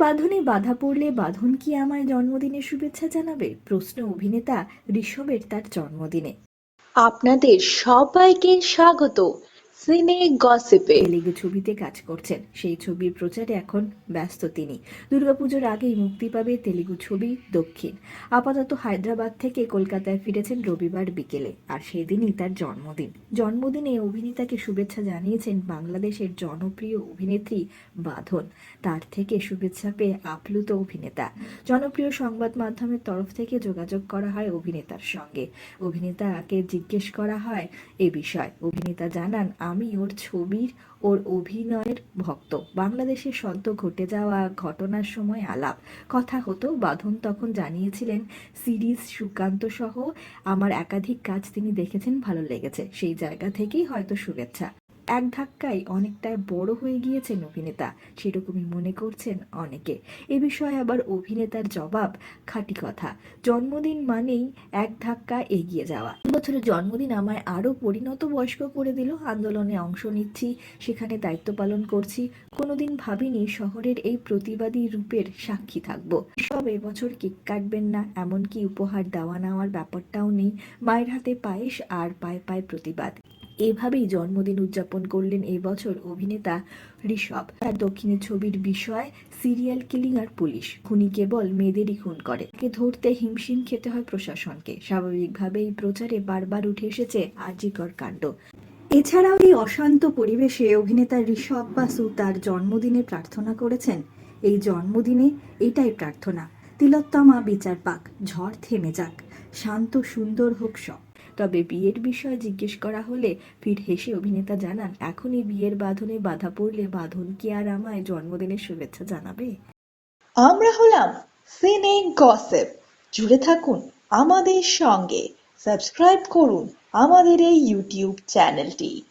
বাঁধনে বাধা পড়লে বাঁধন কি আমায় জন্মদিনের শুভেচ্ছা জানাবে? প্রশ্ন অভিনেতা ঋষভের তার জন্মদিনে। আপনাদের সবাইকে স্বাগত। সিনে গসিপে। তেলেগু ছবিতে কাজ করছেন। সেই ছবির প্রচারে এখন ব্যস্ত তিনি। দুর্গাপুজোর আগেই মুক্তি পাবে তেলেগু ছবি দক্ষিণ। আপাতত হায়দ্রাবাদ থেকে কলকাতায় ফিরেছেন রবিবার বিকেলে। আর সেদিনই তার জন্মদিন। জন্মদিনে অভিনেতাকে শুভেচ্ছা জানিয়েছেন বাংলাদেশের জনপ্রিয় অভিনেত্রী বাঁধন। তার থেকে শুভেচ্ছা পেয়ে আপ্লুত অভিনেতা। জনপ্রিয় সংবাদ মাধ্যমের তরফ থেকে যোগাযোগ করা হয় অভিনেতার সঙ্গে। অভিনেতাকে জিজ্ঞেস করা হয় এ বিষয়। অভিনেতা জানান আমি ওর ছবির, ওর অভিনয়ের ভক্ত। বাংলাদেশের সদ্য ঘটে যাওয়া ঘটনার সময় আলাপ। কথা হতো, বাঁধন তখন জানিয়েছিলেন সিরিজ সুকান্ত সহ। আমার একাধিক কাজ তিনি দেখেছেন, ভালো লেগেছে। সেই জায়গা থেকেই হয়তো শুভেচ্ছা। এক ধাক্কায় অনেকটাই বড় হয়ে গিয়েছেন অভিনেতা। সেরকমই মনে করছেন অনেকে। এ বিষয়ে আবার অভিনেতার জবাব খাঁটি কথা। জন্মদিন মানেই এক ধাক্কা এগিয়ে যাওয়া। বছরের জন্মদিন আমায় আরও পরিণত বয়স্ক করে দিল। আন্দোলনে অংশ নিচ্ছি, সেখানে দায়িত্ব পালন করছি। কোনোদিন ভাবিনি শহরের এই প্রতিবাদী রূপের সাক্ষী থাকব। সব এবছর কেক কাটবেন না, এমনকি উপহার দেওয়া নেওয়ার ব্যাপারটাও নেই। মায়ের হাতে পায়েস আর পায়ে পায়ে প্রতিবাদ। এভাবেই জন্মদিন উদযাপন করলেন এই বছর অভিনেতা ঋষভ। তার দক্ষিণী ছবির বিষয়, সিরিয়াল কিলিং আর পুলিশ। খুনি কেবল মেয়েদেরই খুন করে। তাকে ধরতে হিমশিম খেতে হয় প্রশাসনকে। স্বাভাবিকভাবে এই প্রচারে বারবার উঠে এসেছে আজিকর কাণ্ড। এছাড়াও এই অশান্ত পরিবেশে অভিনেতা ঋষভ বাসু তার জন্মদিনে প্রার্থনা করেছেন। এই জন্মদিনে এটাই প্রার্থনা, তিলোত্তমা বিচার পাক, ঝড় থেমে যাক, শান্ত সুন্দর হোক সব। তবে বিয়ের বিষয়ে জিজ্ঞেস করা হলে ফির হেসে অভিনেতা জানান, এখনই বিয়ের বাঁধনে বাধা পড়লে বাঁধন কি আর আমায় জন্মদিনের শুভেচ্ছা জানাবে? আমরা হলাম সিনে গসেপ। জুড়ে থাকুন আমাদের সঙ্গে। সাবস্ক্রাইব করুন আমাদের এই ইউটিউব চ্যানেলটি।